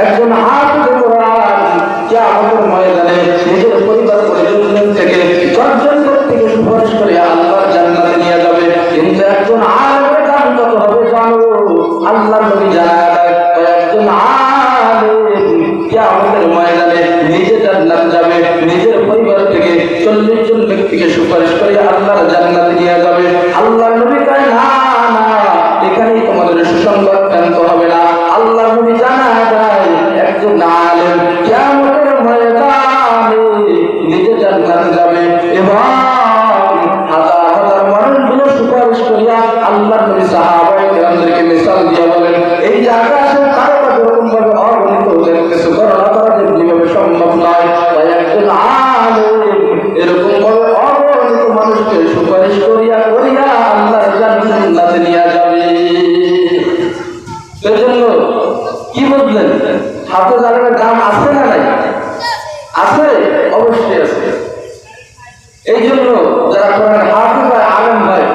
একজন কিয়ামতের ময়দানে নিজের পরিবার পরিজন থেকে দশজন ব্যক্তিকে সুপারিশ করে জান্নাতে নিয়ে যাবে। কিন্তু একজন কত হবে জানো? আল্লাহ নবী জানায়, একজন কিয়ামতের ময়দানে নিজে জান্নাতে যাবে, নিজের পরিবার থেকে চল্লিশ জন ব্যক্তিকে সুপারিশ করে জান্নাতে নিয়ে যাবে। বুঝলেন? হাতে জানানোর দাম আছে না নাই? আছে, অবশ্যই আছে। এই জন্য যারা কোরআন হাফিজ হয় আলেম হয়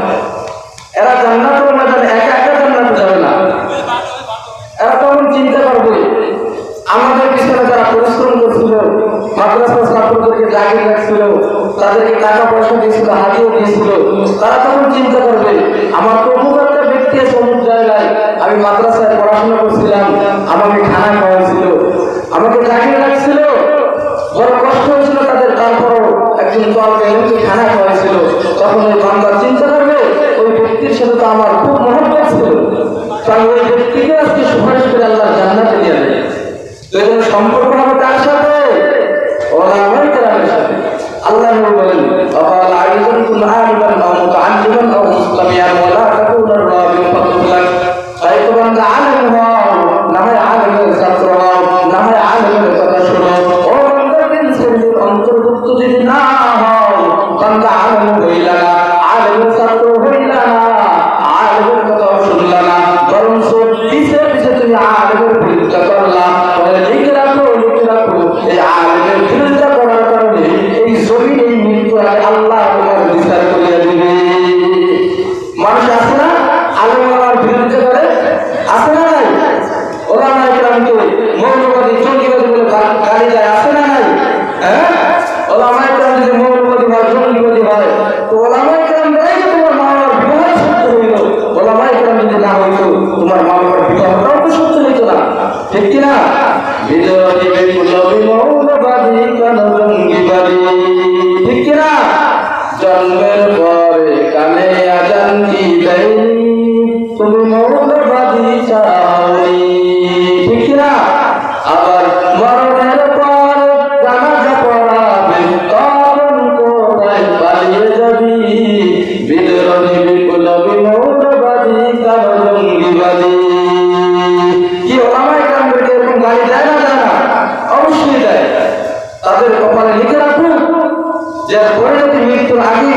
এরা জান্নাতের ময়দানে একা একা জান্নাতে যাবে না। এরা তখন চিন্তা করবে আমাদের পিছনে যারা পরিশ্রম করছিল মাদ্রাসা ছাত্রদেরকে জাগিয়ে রাখছিল, তাদেরকে টাকা পয়সা দিয়েছিল হাতিয়ে দিয়েছিল, তারা তখন চিন্তা করবে আমার তো অমুক একটা ব্যক্তি আছে অমুক জায়গায় আমি মাদ্রাসায় পড়াশোনা করছিলাম, আমাকে খানা খাওয়াইছিল আমাকে জাগিয়ে রাখছিল বড় কষ্ট হয়েছিল তাদের। তারপরও একজন দলকে এমনকি খানা খাওয়াইছিল তখন ওই বান্দার চিন্তা করবে, ওই ব্যক্তির সাথে তো আমার খুব মহব্বত ছিল। তাই ওই ব্যক্তিকে আজকে সুপারিশ করে আল্লাহ জান্নাতে দিয়ে দেয় তো এই সম্পর্ক হবে কার সাথে? ওলামাই কেরামের সাথে। আল্লাহ আলেমের পরে কানে আজান কি দেয়নি তুমি মৌলবাদী চাওনি ঠিক কিনা? আবার মরণের পর জানাজা পড়াবে তখন কোথায় পালিয়ে যাবি? বিদ্রোহী বিপ্লবী মৌলবাদী দেয় না দেয় না দেয়। তাদের কপালে লিখে রাখুন যে পরিণতি মৃত্যুর আগেই